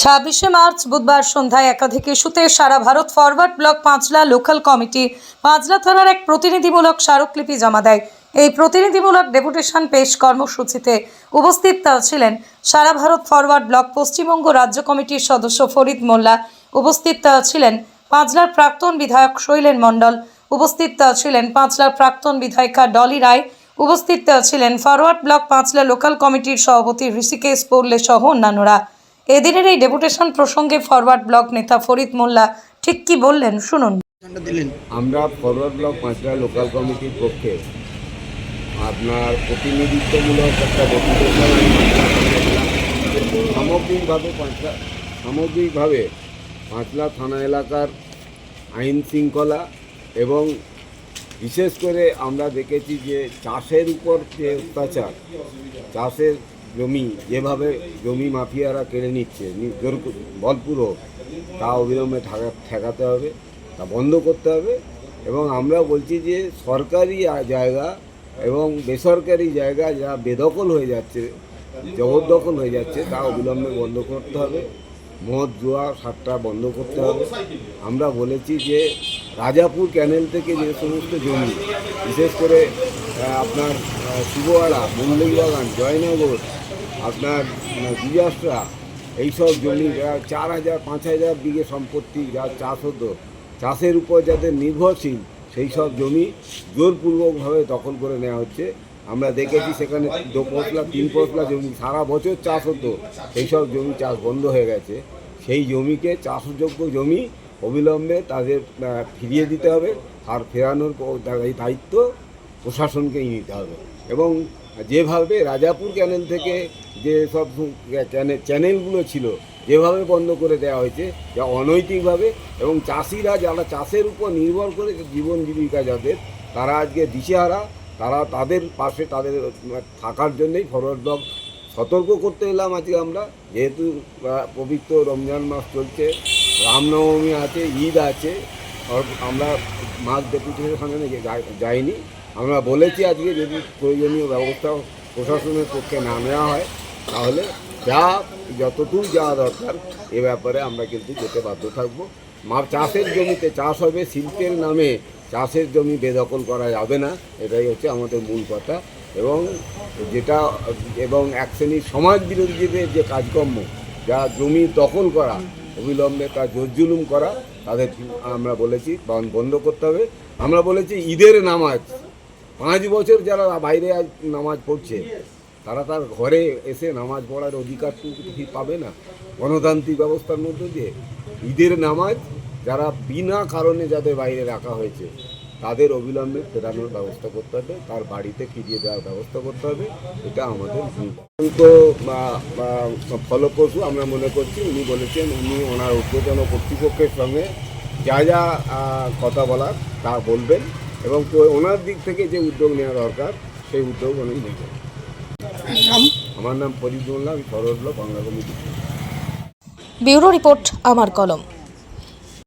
ছাব্বিশে মার্চ বুধবার সন্ধ্যায় একাধিক ইস্যুতে সারা Bharat forward bloc Panchla local committee Panchla থানার এক প্রতিনিধিমূলক স্মারকলিপি জমা দেয়। এই প্রতিনিধিমূলক ডেপুটেশন পেশ কর্মসূচিতে উপস্থিত ছিলেন সারা ভারত ফরওয়ার্ড ব্লক পশ্চিমবঙ্গ রাজ্য কমিটির সদস্য ফরিদ মোল্লা, উপস্থিত ছিলেন পাঁচলার প্রাক্তন বিধায়ক শৈলেন মণ্ডল, উপস্থিত ছিলেন পাঁচলার প্রাক্তন বিধায়িকা ডলি রায়, উপস্থিত ছিলেন ফরওয়ার্ড ব্লক পাঁচলা লোকাল কমিটির সভাপতি ঋষিকেশ পৌরলে সহ অন্যান্যরা। এদিনের এই ডেপুটেশন প্রসঙ্গে ফরওয়ার্ড ব্লক নেতা ফরিদ মোল্লা ঠিক কি বললেন শুনুন আমরা ফরওয়ার্ড ব্লক পাঁচটা লোকাল কমিটির পক্ষে আপনার প্রতিনিধিত্বমূলক একটা ডেপুটেশন। সামগ্রিকভাবে পাঁচলা সামগ্রিকভাবে পাঁচলা থানা এলাকার আইন শৃঙ্খলা এবং বিশেষ করে আমরা দেখেছি যে চাষের উপর যে অত্যাচার চাষের জমি যেভাবে জমি মাফিয়ারা কেড়ে নিচ্ছে বলপূর্বক তা অবিলম্বে ঠেকা ঠেকাতে হবে তা বন্ধ করতে হবে এবং আমরা বলছি যে সরকারি জায়গা এবং বেসরকারি জায়গা যা বেদখল হয়ে যাচ্ছে জবরদখল হয়ে যাচ্ছে তা অবিলম্বে বন্ধ করতে হবে মদ জোয়া সাতটা বন্ধ করতে হবে। আমরা বলেছি যে রাজাপুর ক্যানেল থেকে যে সমস্ত জমি বিশেষ করে আপনার আহ, শুভয়াড়া মল্লিকবাগান জয়নগর আপনার দিজাসরা এইসব জমি যা চার হাজার, পাঁচ হাজার বিঘে সম্পত্তি যা চাষ হতো, চাষের উপর যাদের নির্ভরশীল সেই সব জমি জোরপূর্বকভাবে দখল করে নেওয়া হচ্ছে। আমরা দেখেছি সেখানে দু পশলা, তিন পশলা জমি, সারা বছর চাষ হতো সেই সব জমি চাষ বন্ধ হয়ে গেছে। সেই জমিকে চাষযোগ্য জমি অবিলম্বে তাদের ফিরিয়ে দিতে হবে, আর ফেরানোর দায়িত্ব প্রশাসনকেই নিতে হবে। এবং যেভাবে রাজাপুর ক্যানেল থেকে যে সব চ্যানেলগুলো ছিল, যেভাবে বন্ধ করে দেওয়া হয়েছে, যা অনৈতিকভাবে এবং চাষিরা যারা চাষের উপর নির্ভর করে জীবন জীবিকা যাদের, তারা আজকে দিশেহারা, তারা তাদের পাশে তাদের থাকার জন্যই ফরওয়ার্ড ব্লক সতর্ক করতে এলাম আজকে আমরা। যেহেতু পবিত্র রমজান মাস চলছে, রামনবমী আছে, ঈদ আছে, আমরা মাছ ডেপুটেশনের সামনে যাইনি। আমরা বলেছি আজকে যদি প্রয়োজনীয় ব্যবস্থা প্রশাসনের পক্ষে না নেওয়া হয়, তাহলে যা, যতটুকু যাওয়া দরকার, এ ব্যাপারে আমরা কিন্তু যেতে বাধ্য থাকব। মা চাষের জমিতে চাষ হবে, শিল্পের নামে চাষের জমি বেদখল করা যাবে না, এটাই হচ্ছে আমাদের মূল কথা। এবং যেটা, এবং এক শ্রেণির সমাজ বিরোধীদের যে কাজকর্ম, যা জমি দখল করা, অবিলম্বে তা জোরজুলুম করা, তাদের আমরা বলেছি, বন- বন্ধ করতে হবে। আমরা বলেছি ঈদের নামাজ পাঁচ বছর যারা বাইরে আজ নামাজ পড়ছে তারা তার ঘরে এসে নামাজ পড়ার অধিকারটুকু কি পাবে না? গণতান্ত্রিক ব্যবস্থার মধ্যে দিয়ে ঈদের নামাজ যারা বিনা কারণে যাদের বাইরে রাখা হয়েছে তাদের অবিলম্বে ফেরানোর ব্যবস্থা করতে হবে তার বাড়িতে ফিরিয়ে দেওয়ার ব্যবস্থা করতে হবে এটা আমাদের তো ফলপ্রসূ আমরা মনে করছি উনি বলেছেন উনি ওনার ঊর্ধ্বতন কর্তৃপক্ষের সঙ্গে যা যা কথা বলার তা বলবেন। এবং ওনার দিক থেকে যে উদ্যোগ নেওয়া দরকার সেই উদ্যোগ উনি নেবেন নাম? আমার নাম ফরিদুল্লাহ আমি forward bloc Bangla committee. Bureau report আমার কলম।